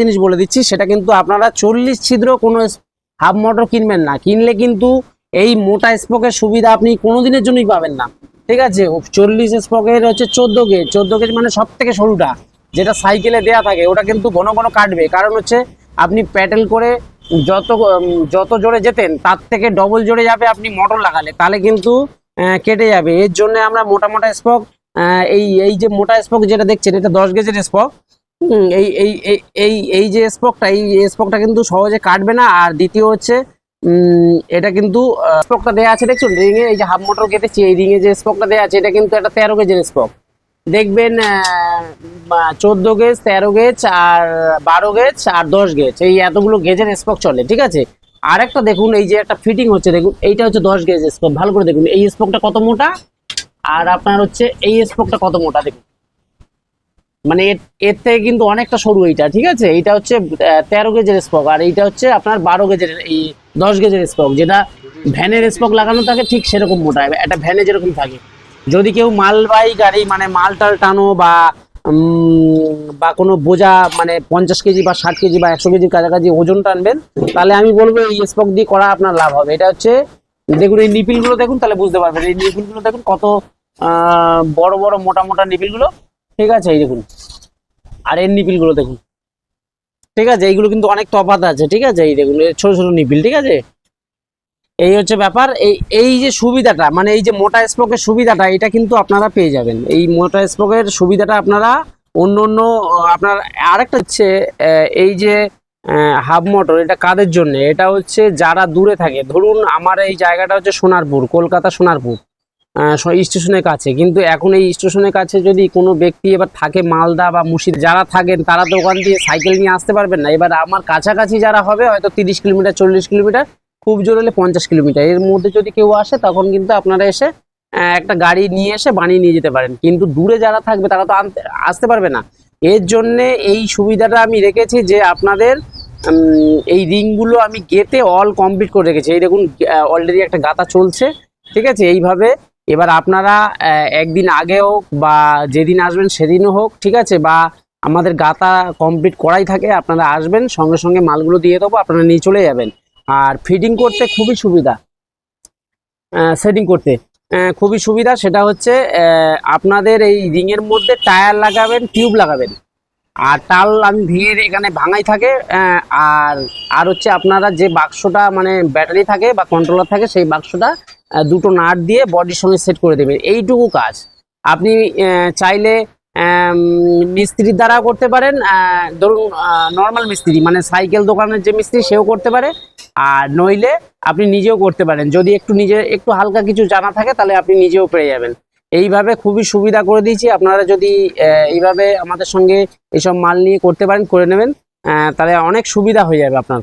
জিনিস বলে দিচ্ছি, সেটা কিন্তু আপনারা চল্লিশ ছিদ্র কোনো হাফ মোটর কিনবেন না। কিনলে কিন্তু এই মোটা স্পোকের সুবিধা আপনি কোনোদিনের জন্যই পাবেন না। ঠিক আছে? চল্লিশ স্পোকের হচ্ছে চোদ্দ গেজ চোদ্দ গেজ মানে সব থেকে সরুটা, যেটা সাইকেলে দেয়া থাকে, ওটা কিন্তু ঘন ঘন কাটবে। কারণ হচ্ছে আপনি প্যাটেল করে যত যত জোরে যেতেন, তার থেকে ডবল জোরে যাবে আপনি মোটর লাগালে। তাহলে কিন্তু কেটে যাবে। এর জন্য আমরা মোটা মোটা স্পক এই এই যে মোটা স্পক যেটা দেখছেন, এটা দশ গেজের স্পক। এই এই এই এই যে স্পকটা এই স্পকটা কিন্তু সহজে কাটবে না। আর দ্বিতীয় হচ্ছে এটা কিন্তু স্পকটা দেওয়া আছে, দেখছেন? রিং এ এই যে হাফ মোটর কেটেছি, এই রিং এ যে স্পকটা দেওয়া আছে, এটা কিন্তু একটা তেরো গেজের স্পক দেখবেন চোদ্দ গেজ তেরো গেজ আর বারো গেজ আর দশ গেজ এই এতগুলো গেজের স্পক চলে, ঠিক আছে? আর একটা দেখুন, এই যে একটা ফিটিং হচ্ছে, দেখুন, এইটা হচ্ছে দশ গেজ স্পক ভালো করে দেখুন, এই স্পকটা কত মোটা? আর আপনার হচ্ছে, এই স্পকটা কত মোটা, দেখুন। মানে এর থেকে কিন্তু অনেকটা সরু এইটা, ঠিক আছে? এটা হচ্ছে তেরো গেজের স্পক আর এইটা হচ্ছে আপনার বারো গেজের এই দশ গেজের স্পক যেটা ভ্যানের স্পক লাগানো থাকে ঠিক সেরকম মোটা, একটা ভ্যানে যেরকম থাকে। যদি কেউ মালবাহী গাড়ি মানে মাল টাল টানো বা বা কোনো বোঝা মানে পঞ্চাশ কেজি বা ষাট কেজি বা একশো কেজির কাছাকাছি ওজন টানবেন, তাহলে আমি বলব এই স্পক দিয়ে করা আপনার লাভ হবে। এটা হচ্ছে, দেখুন এই নিপিলগুলো দেখুন, তাহলে বুঝতে পারবেন। এই নিপিলগুলো দেখুন কত বড় বড় মোটা মোটা নিপিলগুলো। ঠিক আছে, এই দেখুন। আর এর নিপিলগুলো দেখুন। ঠিক আছে? এইগুলো কিন্তু অনেক তফাৎ আছে, ঠিক আছে? এই দেখুন ছোট ছোট নিপিল, ঠিক আছে? এই হচ্ছে ব্যাপার, এই এই যে সুবিধাটা মানে এই যে মোটা স্পোকের সুবিধাটা, এটা কিন্তু আপনারা পেয়ে যাবেন। এই মোটা স্পোকের সুবিধাটা আপনারা অন্য অন্য, আপনার আরেকটা হচ্ছে এই যে হাফ মোটর, এটা কাদের জন্য? এটা হচ্ছে যারা দূরে থাকে। ধরুন, আমার এই জায়গাটা হচ্ছে সোনারপুর, কলকাতা সোনারপুর। স্টেশনের কাছে। কিন্তু এখন এই স্টেশনের কাছে যদি কোনো ব্যক্তি এবার থাকে মালদা বা মুর্শিদ যারা থাকেন তারা তো ওখান দিয়ে সাইকেল নিয়ে আসতে পারবেন না। এবার আমার কাছাকাছি যারা হবে, হয়তো তিরিশ কিলোমিটার, চল্লিশ কিলোমিটার, খুব জোর হলে পঞ্চাশ কিলোমিটার। এর মধ্যে যদি কেউ আসে, তখন কিন্তু আপনারা এসে একটা গাড়ি নিয়ে এসে বানিয়ে নিয়ে যেতে পারেন। কিন্তু দূরে যারা থাকবে, তারা তো আনতে, আসতে পারবে না। এর জন্যে এই সুবিধাটা আমি রেখেছি যে আপনাদের এই রিংগুলো আমি গেতে অল কমপ্লিট করে রেখেছি। এই দেখুন অলরেডি একটা গাতা চলছে, ঠিক আছে? এইভাবে এবার আপনারা একদিন আগে হোক বা যেদিন আসবেন সেদিনও হোক, ঠিক আছে, বা আমাদের গাতা কমপ্লিট করাই থাকে, আপনারা আসবেন, সঙ্গে সঙ্গে মালগুলো দিয়ে দেবো, আপনারা নিয়ে চলে যাবেন। আর ফিডিং করতে খুবই সুবিধা। সেটিং করতে। খুবই সুবিধা, সেটা হচ্ছে আপনাদের এই রিংয়ের মধ্যে টায়ার লাগাবেন, টিউব লাগাবেন। আর টাল আমি ভেঙে এখানে ভাঙাই থাকে আর আর হচ্ছে আপনারা যে বাক্সটা মানে ব্যাটারি থাকে বা কন্ট্রোলার থাকে, সেই বাক্সটা দুটো নাট দিয়ে বডির সঙ্গে সেট করে দেবেন। এইটুকু কাজ। আপনি চাইলে মিস্ত্রির দ্বারা করতে পারেন ধরুন নর্মাল মিস্ত্রি মানে সাইকেল দোকানের যে মিস্ত্রি, সেও করতে পারে। আর নইলে আপনি নিজেও করতে পারেন। যদি একটু নিজে, একটু হালকা কিছু জানা থাকে, তাহলে আপনি নিজেও পেয়ে যাবেন। এইভাবে খুবই সুবিধা করে দিয়েছি। আপনারা যদি এইভাবে আমাদের সঙ্গে এইসব মাল নিয়ে করতে পারেন, করে নেবেন তাহলে অনেক সুবিধা হয়ে যাবে আপনার।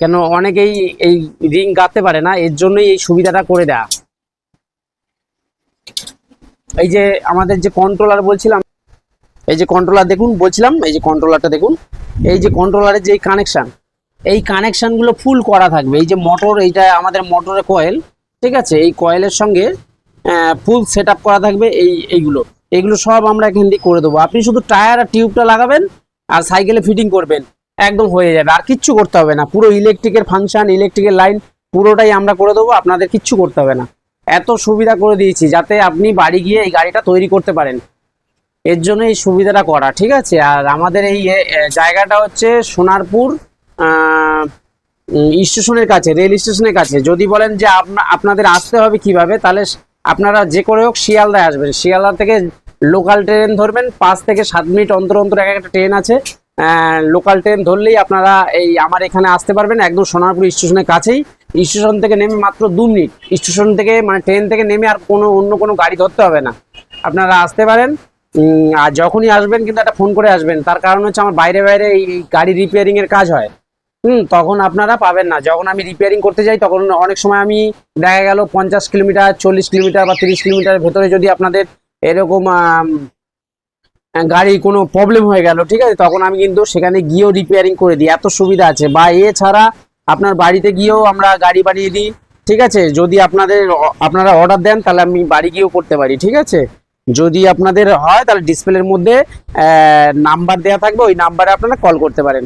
কেন অনেকেই এই রিং গাঁথতে পারে না, এর জন্যই এই সুবিধাটা করে দেয়া। এই যে আমাদের যে কন্ট্রোলার বলছিলাম, এই যে কন্ট্রোলার দেখুন, বলছিলাম, এই যে কন্ট্রোলারটা দেখুন, এই যে কন্ট্রোলারের যে কানেকশান এই কানেকশানগুলো ফুল করা থাকবে। এই যে মোটর এইটা আমাদের মোটরের কয়েল ঠিক আছে? এই কয়েলের সঙ্গে ফুল সেট করা থাকবে এই, এইগুলো। এইগুলো সব আমরা এখান দিয়ে করে দেবো। আপনি শুধু টায়ার আর টিউবটা লাগাবেন, আর সাইকেলে ফিটিং করবেন। একদম হয়ে যাবে। আর কিচ্ছু করতে হবে না। পুরো ইলেকট্রিকের ফাংশন ইলেকট্রিকের লাইন পুরোটাই আমরা করে দেবো, আপনাদের কিচ্ছু করতে হবে না। এত সুবিধা করে দিয়েছি যাতে আপনি বাড়ি গিয়ে এই গাড়িটা তৈরি করতে পারেন। এর জন্য এই সুবিধাটা করা, ঠিক আছে? আর আমাদের এই জায়গাটা হচ্ছে সোনারপুর স্টেশনের কাছে, রেল স্টেশনের কাছে। যদি বলেন যে আপনা- আপনাদের আসতে হবে কীভাবে, তাহলে আপনারা যে করে হোক শিয়ালদায় আসবেন। শিয়ালদা থেকে লোকাল ট্রেন ধরবেন, পাঁচ থেকে সাত মিনিট অন্তর অন্তর এক একটা ট্রেন আছে। লোকাল ট্রেন ধরলেই আপনারা এই আমার এখানে আসতে পারবেন, একদম সোনারপুর স্টেশনের কাছেই। স্টেশন থেকে নেমে মাত্র দু মিনিট। স্টেশন থেকে মানে ট্রেন থেকে নেমে আর কোনো, অন্য কোনো গাড়ি ধরতে হবে না। আপনারা আসতে পারেন। আর যখনই আসবেন কিন্তু একটা ফোন করে আসবেন। তার কারণ হচ্ছে আমার বাইরে বাইরে এই গাড়ি রিপেয়ারিংয়ের কাজ হয়। হুম, তখন আপনারা পাবেন না। যখন আমি রিপেয়ারিং করতে যাই, তখন অনেক সময় আমি দেখা গেল পঞ্চাশ কিলোমিটার, চল্লিশ কিলোমিটার বা তিরিশ কিলোমিটারের ভেতরে যদি আপনাদের এরকম গাড়ি কোনো প্রবলেম হয়ে গেল, ঠিক আছে? তখন আমি কিন্তু সেখানে গিয়েও রিপেয়ারিং করে দিই। এত সুবিধা আছে। বা এছাড়া আপনার বাড়িতে গিয়েও আমরা গাড়ি বানিয়ে দিই, ঠিক আছে? যদি আপনাদের আপনারা অর্ডার দেন, তাহলে আমি বাড়ি গিয়েও করতে পারি, ঠিক আছে? যদি আপনাদের হয়, তাহলে ডিসপ্লের মধ্যে নাম্বার দেওয়া থাকবে, ওই নাম্বারে আপনারা কল করতে পারেন।